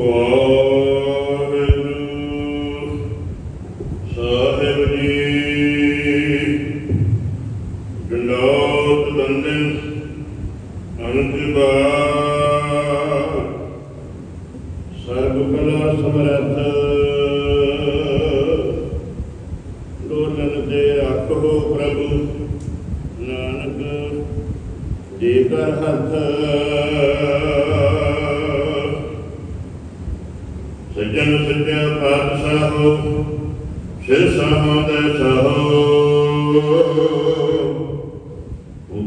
ਵਾਹਿਗੁਰੂ ਸਾਹਿਬ ਜੀ ਡੰਡੋਤ ਦੰਡਨ ਅਨੰਤ ਸਰਬ ਕਲਾ ਸਮਰੱਥ ਲੋਲਨ ਤੇ ਪ੍ਰਭੂ ਨਾਨਕ ਜੀ ਕਰ ਹੱਥ ਸੱਜਣ ਸੱਚਾ ਪਾਤਸ਼ਾਹੋ ਸਿਰ ਸਾਹਾਂ ਦੇ ਸਹੋ।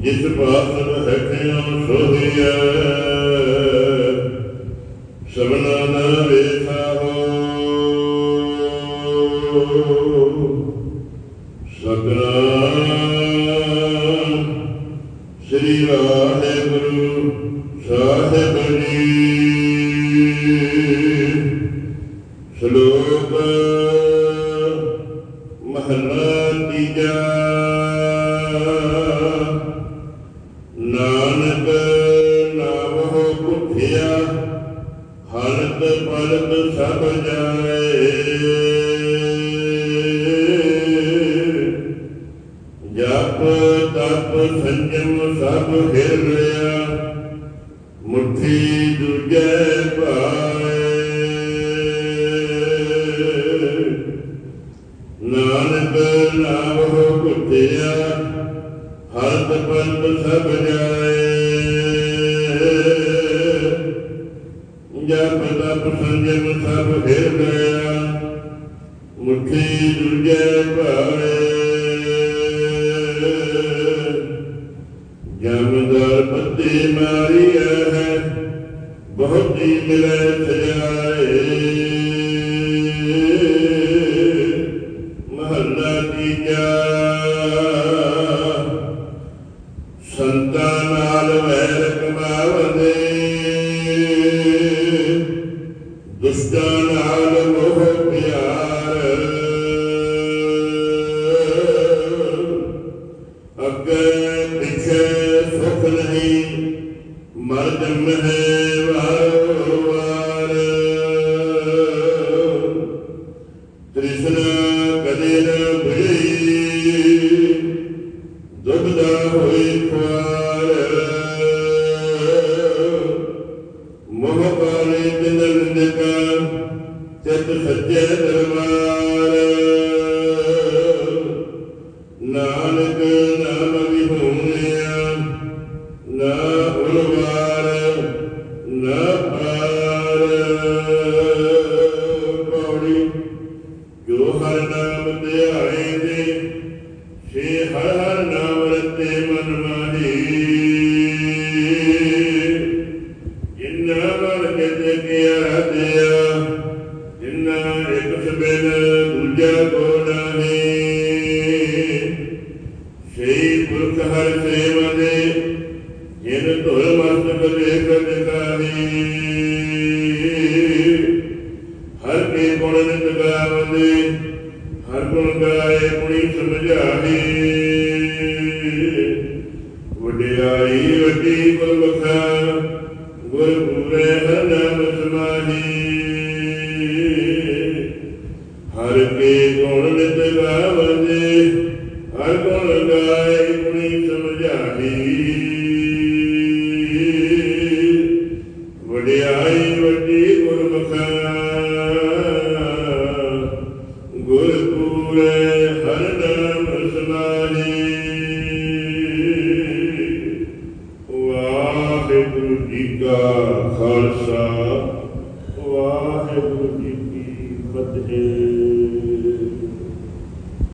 ਜਿਸ ਪਾਸ ਰਹਿਖਿਆ ਸੋਹੀਐ ਸਭਨਾ ਦਾ ਵੇਖਾ ਹੋ ਸ੍ਰੀ ਵਾਹਿਗੁਰੂ ਸਾਹਿਬ ਜੀ। ਸ਼ਲੋਕ ਮਹਲਾ ਤੀਜਾ ਨਾਨਕ ਨਾਮੋ ਭੁਖਿਆ ਹਲਤ ਪਲਤ ਸਭ ਜਾਏ ਜਪ ਤਪ ਸੰਜਮ ਸਭ ਹਿਰ ਲਿਆ ਮੁਠੀ ਦੂਜੇ ਹਰਤ ਪੰਤ ਸਭ ਜਾਏ। ਜਪ ਤਪ ਸੰਜਮ ਸਭ ਹਿਰ ਗਿਆ ਮੁਠੀ ਦੂਜੇ ਭਾਏ। ਜਮਦਰ ਪੱਤੀ ਮਾਰੀ ਹੈ, ਬਹੁਤੀ ਮਿਲੇ ਸਜਾਏ। ਨਾਲ ਵੈਰ ਕਮਾਵਦੇ ਦੁਸ਼ਟਾਂ ਨਾਲ ਮੋਹ ਪਿਆਰ। ਅੱਗੇ ਪਿੱਛੇ ਸੁਖ ਨਹੀਂ ਮਰ ਜੰਮ ਹੈ ਵਾਰ ਵਾਰ ਹਰ ਹਰ ਨਾਮ ਰਤੇ ਮਨ ਮਾਹੀ ਜਿਨ੍ਹਾਂ ਮਨ ਕੇ ਕਿਆ ਦਿਆ ਜਿਨ੍ਹਾਂ ਇੱਕ ਸਬਨ ਦੂਜਾ ਕੋ ਨਾਹੀ। ਸਹੀ ਪੁਰਖ ਹਰ ਸੇਵਾ ਦੇ, ਜਿਨ ਧੁਰ ਮਸਤਕ ਵੇਖ ਦਿਖਾਹੀ ਹਰ ਕੇ ਗੁਣ ਨਿਤ ਗਾਵਦੇ ਹਰ ਗੁਣ ਗਾਏ ਗੁਣੀ ਸਮਝਾਹੀ। ਵਡਿਆਈ ਵੱਡੀ ਗੁਰਮੁਖਾ ਗੁਰ ਪੂਰੇ ਹਰ ਸਮਾਹੀ। ਹਰ ਕੇ ਗੁਣ ਨਿਤ ਗਾਵਦੇ ਹਰ ਗੁਣ ਗਾਏ ਗੁਣੀ ਸਮਝਾਹੀ। ਪੂਰੇ ਹਰਨਾਮ ਸਮਾਜੀ। ਵਾਹਿਗੁਰੂ ਜੀ ਕਾ ਖਾਲਸਾ ਵਾਹਿਗੁਰੂ ਜੀ ਕੀ ਫਤਿਹ।